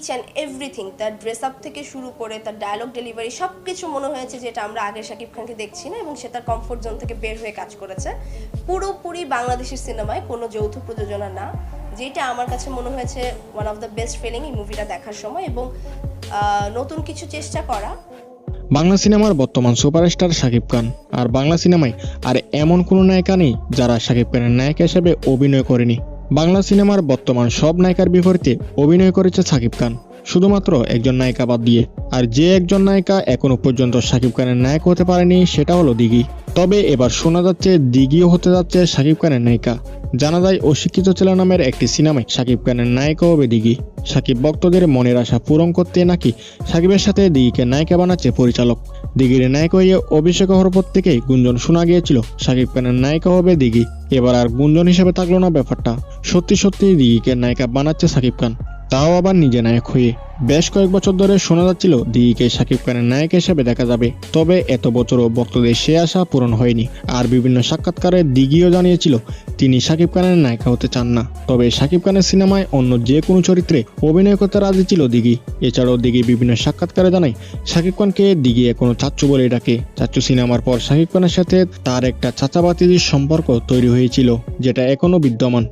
Each and everything তার dress up থেকে শুরু করে, তার ডায়লগ ডেলিভারি সব কিছু মনে হয়েছে যেটা আমরা আগে শাকিব খানকে দেখছি না এবং সে তার কমফোর্ট জোন থেকে বের হয়ে কাজ করেছে। পুরোপুরি বাংলাদেশের সিনেমায় কোনো যৌথ প্রযোজনা না, যেটা আমার কাছে মনে হয়েছে one of the best feeling এই মুভিটা দেখার সময় এবং নতুন কিছু চেষ্টা করা। বাংলা সিনেমার বর্তমান সুপারস্টার শাকিব খান, আর বাংলা সিনেমায় আর এমন কোনো নায়িকা নেই যারা শাকিব খানের নায়িকা হিসেবে অভিনয় করেনি। বাংলা সিনেমার বর্তমান সব নায়িকার বিপরীতে অভিনয় করেছে সাকিব খান। শুধুমাত্র একজন নায়িকা বাদ দিয়ে। আর যে একজন নায়িকা এখনও পর্যন্ত শাকিব খানের নায়ক হতে পারেনি, সেটা হলো দিঘি। তবে এবার শোনা যাচ্ছে দিঘিও হতে যাচ্ছে শাকিব খানের নায়িকা। জানা যায় অশিক্ষিত ছেলে নামের একটি সিনেমায় শাকিব খানের নায়িকা হবে দিঘি। সাকিব ভক্তদের মনের আশা পূরণ করতে নাকি সাকিবের সাথে দিঘিকে নায়িকা বানাচ্ছে পরিচালক। দিঘির নায়ক হয়ে অভিষেক হওয়ার পর থেকেই গুঞ্জন শোনা গিয়েছিল সাকিব খানের নায়িকা হবে দিঘি। এবার আর গুঞ্জন হিসেবে থাকল না ব্যাপারটা। সত্যি সত্যি দিঘিকে নায়িকা বানাচ্ছে শাকিব খান। তাও আবার নিজে নায়ক হয়ে বেশ কয়েক বছর ধরে শোনা যাচ্ছিল দিঘিকে শাকিব খানের নায়ক হিসেবে দেখা যাবে। তবে এত বছরও ভক্তদের সে আশা পূরণ হয়নি। আর বিভিন্ন সাক্ষাৎকারে দিঘিও জানিয়েছিল, তিনি শাকিব খানের নায়িকা হতে চান না। তবে শাকিব খানের সিনেমায় অন্য যে কোনো চরিত্রে অভিনয় করতে রাজি ছিল দিঘি। এছাড়াও দিঘি বিভিন্ন সাক্ষাৎকারে জানায় শাকিব খানকে দিঘি এখনও চাচ্চু বলে ডাকে। চাচ্চু সিনেমার পর শাকিব খানের সাথে তার একটা চাচাবাতির সম্পর্ক তৈরি হয়েছিল, যেটা এখনও বিদ্যমান।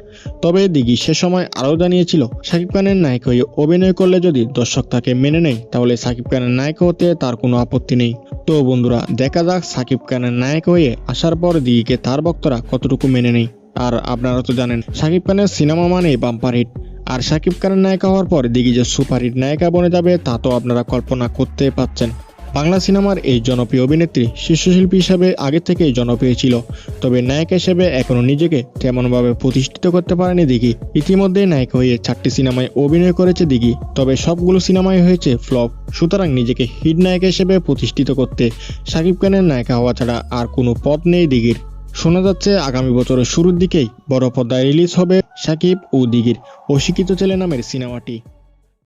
তবে দিঘি সে সময় আরও জানিয়েছিল শাকিব খানের নায়ক হয়ে অভিনয় করলে যদি দর্শক তাকে মেনে নেয়, তাহলে সাকিব খানের নায়ক হতে তার কোনো আপত্তি নেই। তো বন্ধুরা, দেখা যাক সাকিব খানের নায়ক হয়ে আসার পর দিঘিকে তার ভক্তরা কতটুকু মেনে নেয়। আর আপনারা তো জানেন, সাকিব খানের সিনেমা মানে বাম্পার হিট আর সাকিব খানের নায়িকা হওয়ার পর দিঘি যে সুপারহিট নায়িকা বনে যাবে, তা তো আপনারা কল্পনা করতে পাচ্ছেন বাংলা সিনেমার এই জনপ্রিয় অভিনেত্রী শীর্ষশিল্পী হিসাবে আগে থেকেই জনপ্রিয় ছিল। তবে নায়িকা হিসেবে এখনও নিজেকে তেমনভাবে প্রতিষ্ঠিত করতে পারেনি দিঘি। ইতিমধ্যে নায়িকা হয়ে চারটি সিনেমায় অভিনয় করেছে দিঘি। তবে সবগুলো সিনেমায় হয়েছে ফ্লপ। সুতরাং নিজেকে হিট নায়িকা হিসেবে প্রতিষ্ঠিত করতে শাকিব খানের নায়িকা হওয়া ছাড়া আর কোনো পথ নেই দিঘির। শোনা যাচ্ছে আগামী বছরের শুরুর দিকেই বড় পর্দায় রিলিজ হবে শাকিব ও দিঘির অশিক্ষিত ছেলে নামের সিনেমাটি।